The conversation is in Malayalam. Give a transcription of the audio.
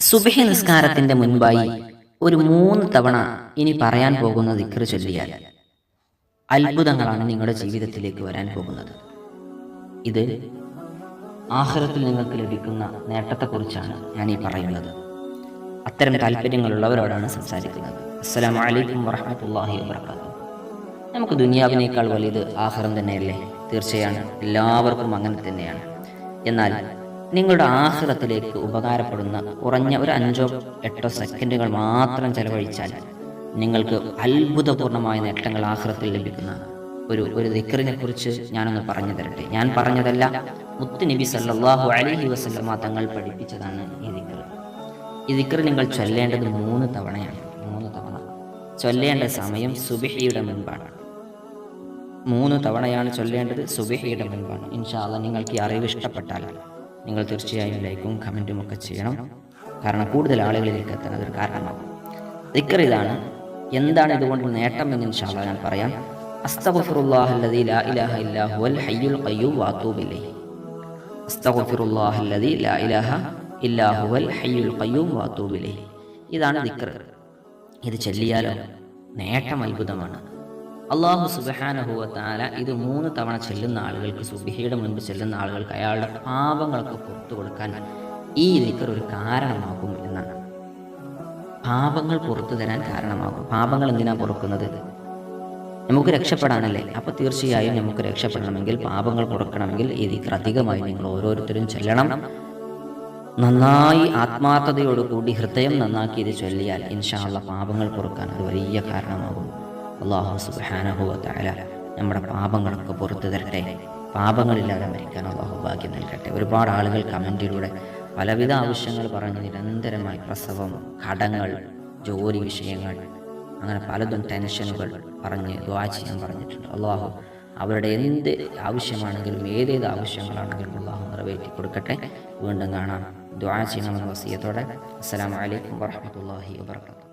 സുബഹി നിസ്കാരത്തിന്റെ മുൻപായി ഒരു മൂന്ന് തവണ ഇനി പറയാൻ പോകുന്ന ദിക്ർ ചൊല്ലിയാൽ അത്ഭുതങ്ങളാണ് നിങ്ങളുടെ ജീവിതത്തിലേക്ക് വരാൻ പോകുന്നത്. ഇത് ആഹാരത്തിൽ നിങ്ങൾക്ക് ലഭിക്കുന്ന നേട്ടത്തെക്കുറിച്ചാണ് ഞാൻ ഈ പറയുന്നത്. അത്തരം താല്പര്യങ്ങളുള്ളവരോടാണ് സംസാരിക്കുന്നത്. അസ്സലാമു വലൈക്കും വറഹമത്തല്ലാഹി വാത്തു നമുക്ക് ദുനിയാവിനേക്കാൾ വലുത് ആഹാരം തന്നെയല്ലേ? തീർച്ചയാണ്. എല്ലാവർക്കും അങ്ങനെ തന്നെയാണ്. എന്നാൽ നിങ്ങളുടെ ആഹ്ലത്തിലേക്ക് ഉപകാരപ്പെടുന്ന കുറഞ്ഞ ഒരു അഞ്ചോ എട്ടോ സെക്കൻഡുകൾ മാത്രം ചെലവഴിച്ചാൽ നിങ്ങൾക്ക് അത്ഭുതപൂർണമായ നേട്ടങ്ങൾ ആഹ്ലത്തിൽ ലഭിക്കുന്ന ഒരു ഒരു ദിക്കറിനെ കുറിച്ച് ഞാനൊന്ന് പറഞ്ഞു തരട്ടെ. ഞാൻ പറഞ്ഞതല്ല മുത്ത് നബി സല്ലാഹു അലഹി വസല്ലമ തങ്ങൾ പഠിപ്പിച്ചതാണ് ഈ ദിക്കർ ഈ ദിക്കർ നിങ്ങൾ ചൊല്ലേണ്ടത് മൂന്ന് തവണയാണ്. മൂന്ന് തവണ. ചൊല്ലേണ്ട സമയം സുബിഹിയുടെ മുൻപാണ്. മൂന്ന് തവണയാണ് ചൊല്ലേണ്ടത് സുബിഹിയുടെ മുൻപാണ്. ഇൻഷാല്ല നിങ്ങൾക്ക് ഈ അറിവ് ഇഷ്ടപ്പെട്ടാൽ നിങ്ങൾ തീർച്ചയായും ലൈക്കും കമന്റും ഒക്കെ ചെയ്യണം. കാരണം കൂടുതൽ ആളുകളിലേക്ക് എത്താൻ അതൊരു കാരണമാകും. ദിക്കർ ഇതാണ്. എന്താണ് ഇതുകൊണ്ട് നേട്ടം എന്ന് ഇൻഷാല്ല ഞാൻ പറയാം. ലാ ഇലാഹ ഹയ്യുൽ ലാ ഇലാഹ ഹയ്യുൽ ഇതാണ് ദിക്കർ ഇത് ചൊല്ലിയാലോ? നേട്ടം അത്ഭുതമാണ്. അള്ളാഹു സുബഹാനഹുവത്താല ഇത് മൂന്ന് തവണ ചെല്ലുന്ന ആളുകൾക്ക് സുബിഹയുടെ മുൻപ് ചെല്ലുന്ന ആളുകൾക്ക് അയാളുടെ പാപങ്ങളൊക്കെ പുറത്തു കൊടുക്കാൻ ഈ ദിക്കർ ഒരു കാരണമാകും എന്നാണ്. പാപങ്ങൾ പുറത്തു തരാൻ കാരണമാകും. പാപങ്ങൾ എന്തിനാ പുറക്കുന്നത്? നമുക്ക് രക്ഷപ്പെടാനല്ലേ? അപ്പോൾ തീർച്ചയായും നമുക്ക് രക്ഷപ്പെടണമെങ്കിൽ പാപങ്ങൾ കുറക്കണമെങ്കിൽ ഈ ദിക്കർ അധികമായി നിങ്ങൾ ഓരോരുത്തരും ചെല്ലണം. നന്നായി ആത്മാർത്ഥതയോടുകൂടി ഹൃദയം നന്നാക്കി ഇത് ചൊല്ലിയാൽ ഇൻഷാള്ള പാപങ്ങൾ കുറയ്ക്കാൻ അത് വലിയ കാരണമാകും. അള്ളാഹു സുബാനഹുല നമ്മുടെ പാപങ്ങളൊക്കെ പുറത്തു തരട്ടെ. പാപങ്ങളില്ലാതെ മരിക്കാൻ അള്ളാഹു ഭാഗ്യം നൽകട്ടെ. ഒരുപാട് ആളുകൾ കമന്റിലൂടെ പലവിധ ആവശ്യങ്ങൾ പറഞ്ഞ് നിരന്തരമായി പ്രസവം കടങ്ങൾ ജോലി വിഷയങ്ങൾ അങ്ങനെ പലതും ടെൻഷനുകൾ പറഞ്ഞ് ദ്വാ ചെയ്യാൻ പറഞ്ഞിട്ടുണ്ട്. അള്ളാഹു അവരുടെ എന്ത് ആവശ്യമാണെങ്കിലും ഏതേത് ആവശ്യങ്ങളാണെങ്കിലും അള്ളാഹു നിറവേറ്റി കൊടുക്കട്ടെ. വീണ്ടും കാണാം. ദ്വാ ചെയ്യണമെന്ന വസീയത്തോടെ. അസ്സലാമു അലൈക്കും വറഹമത്തല്ലാഹി വാബർക്കാത്തു